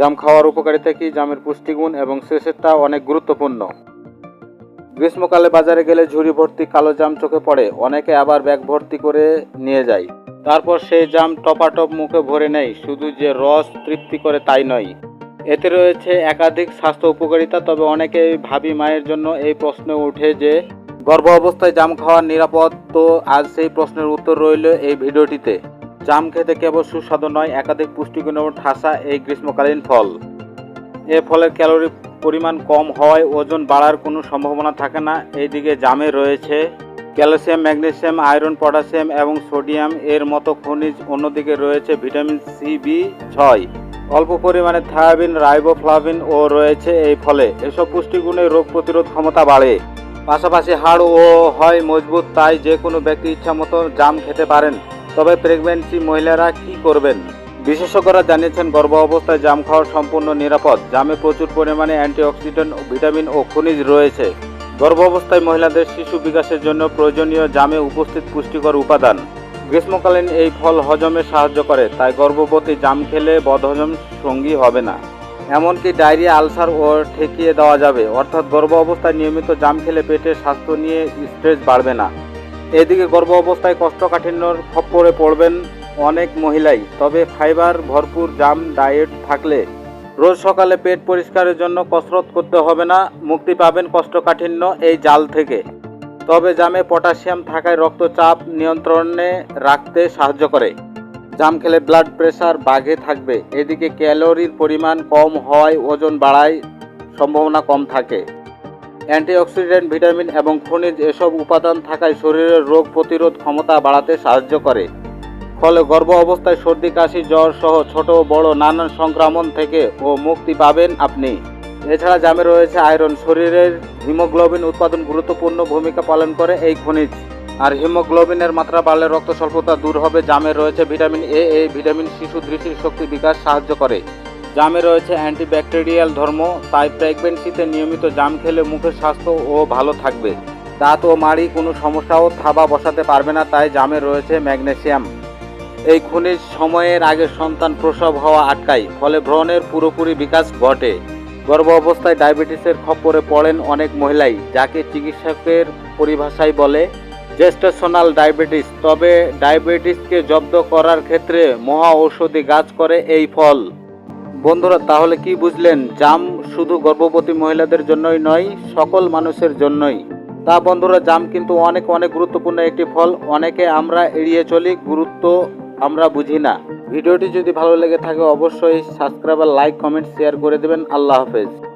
জাম খাওয়ার উপকারিতা কি? জামের পুষ্টিগুণ এবং শেষেরটা অনেক গুরুত্বপূর্ণ। গ্রীষ্মকালে বাজারে গেলে ঝুড়ি ভর্তি কালো জাম চোখে পড়ে, অনেকে আবার ব্যাগ ভর্তি করে নিয়ে যায়। তারপর সেই জাম টপাটপ মুখে ভরে নেয় শুধু যে রস তৃপ্তি করে তাই নয়। এতে রয়েছে একাধিক স্বাস্থ্য উপকারিতা, তবে অনেকে ভাবি মায়ের জন্য এই প্রশ্ন উঠে যে গর্ভ অবস্থায় জাম খাওয়া নিরাপদ তো আজ সেই প্রশ্নের উত্তর রইল এই ভিডিওটিতে। জাম খেতে কেবল সুস্বাদু নয়, একাধিক পুষ্টিগুণ এবং ঠাসা এই গ্রীষ্মকালীন ফল। এ ফলের ক্যালোরি পরিমাণ কম হওয়ায় ওজন বাড়ার কোনো সম্ভাবনা থাকে না। এইদিকে জামে রয়েছে ক্যালসিয়াম, ম্যাগনেসিয়াম, আয়রন পটাশিয়াম এবং সোডিয়াম। এর মতো খনিজ অন্যদিকে রয়েছে ভিটামিন সি, বি, ছয়। অল্প পরিমাণে থায়াবিন, রাইবোফ্লাভিন ও রয়েছে এই ফলে। এসব পুষ্টিগুণে রোগ প্রতিরোধ ক্ষমতা বাড়ে। পাশাপাশি হাড় ও হয় মজবুত, তাই যে কোনো ব্যক্তি ইচ্ছা মতো জাম খেতে পারেন। তবে প্রেগনেন্সি মহিলারা কি করবেন? বিশেষজ্ঞরা জানিয়েছেন, গর্ভ অবস্থায় জাম খাওয়া সম্পূর্ণ নিরাপদ। জামে প্রচুর পরিমাণে অ্যান্টিঅক্সিডেন্ট ভিটামিন ও খনিজ রয়েছে। গর্ভ অবস্থায় মহিলাদের শিশু বিকাশের জন্য প্রয়োজনীয় জামে উপস্থিত পুষ্টিকর উপাদান। গ্রীষ্মকালীন এই ফল হজমে সাহায্য করে, তাই গর্ভবতী জাম খেলে বদহজম সঙ্গী হবে না। এমনকি ডায়রিয়া, আলসার ও ঠেকিয়ে দেওয়া যাবে। অর্থাৎ গর্ভ অবস্থায় নিয়মিত জাম খেলে পেটের স্বাস্থ্য নিয়ে স্ট্রেস বাড়বে না। এদিকে গর্ভ অবস্থায় কোষ্ঠকাঠিন্যর খপ্পরে পড়বেন অনেক মহিলাই, তবে ফাইবার, ভরপুর জাম, ডায়েট থাকলে রোজ সকালে পেট পরিষ্কারের জন্য কসরত করতে হবে না, মুক্তি পাবেন কোষ্ঠকাঠিন্য এই জাল থেকে। তবে জামে পটাশিয়াম থাকায় রক্তচাপ নিয়ন্ত্রণে রাখতে সাহায্য করে। জাম খেলে ব্লাড প্রেশার বাঘে থাকবে, এদিকে ক্যালোরির পরিমাণ কম হওয়ায় ওজন বাড়ায় সম্ভাবনা কম থাকে। অ্যান্টিঅক্সিডেন্ট, ভিটামিন এবং খনিজ এসব উপাদান থাকায় শরীরের রোগ প্রতিরোধ ক্ষমতা বাড়াতে সাহায্য করে। ফলে গর্ভ অবস্থায় সর্দি, কাশি, জ্বর সহ ছোট বড় নানান সংক্রমণ থেকে ও মুক্তি পাবেন আপনি। এছাড়া জামে রয়েছে আয়রন। শরীরের হিমোগ্লোবিন উৎপাদন গুরুত্বপূর্ণ ভূমিকা পালন করে এই খনিজ। আর হিমোগ্লোবিনের মাত্রা বাড়লে রক্ত স্বল্পতা দূর হবে। জামে রয়েছে ভিটামিন এ এই ভিটামিন শিশু দৃষ্টির শক্তি বিকাশ সাহায্য করে। জামে রয়েছে অ্যান্টিব্যাকটেরিয়াল ধর্ম, তাই প্রেগনেন্সিতে নিয়মিত জাম খেলে মুখের স্বাস্থ্য ও ভালো থাকবে। দাঁত ও মাড়ি কোনো সমস্যাও থাবা বসাতে পারবে না, তাই জামে রয়েছে ম্যাগনেসিয়াম। এই খনিজ সময়ের আগে সন্তান প্রসব হওয়া আটকায়, ফলে ভ্রণের পুরোপুরি বিকাশ ঘটে। গর্ভ অবস্থায় ডায়াবেটিসের খপ্পরে পড়েন অনেক মহিলাই, যাকে চিকিৎসকের পরিভাষায় বলে জেস্টেশনাল ডায়াবেটিস তবে ডায়াবেটিসকে জব্দ করার ক্ষেত্রে মহা ঔষধি গাছ করে এই ফল। বন্ধুরা, তাহলে কি বুঝলেন? জাম শুধু গর্ভবতী মহিলাদের জন্যই নয়, সকল মানুষের জন্যই। তা বন্ধুরা, জাম কিন্তু অনেক অনেক গুরুত্বপূর্ণ একটি ফল। অনেকে আমরা এড়িয়ে চলি, গুরুত্ব আমরা বুঝি না। ভিডিওটি যদি ভালো লেগে থাকে, অবশ্যই সাবস্ক্রাইব আর লাইক, কমেন্ট, শেয়ার করে দেবেন। আল্লাহ হাফেজ।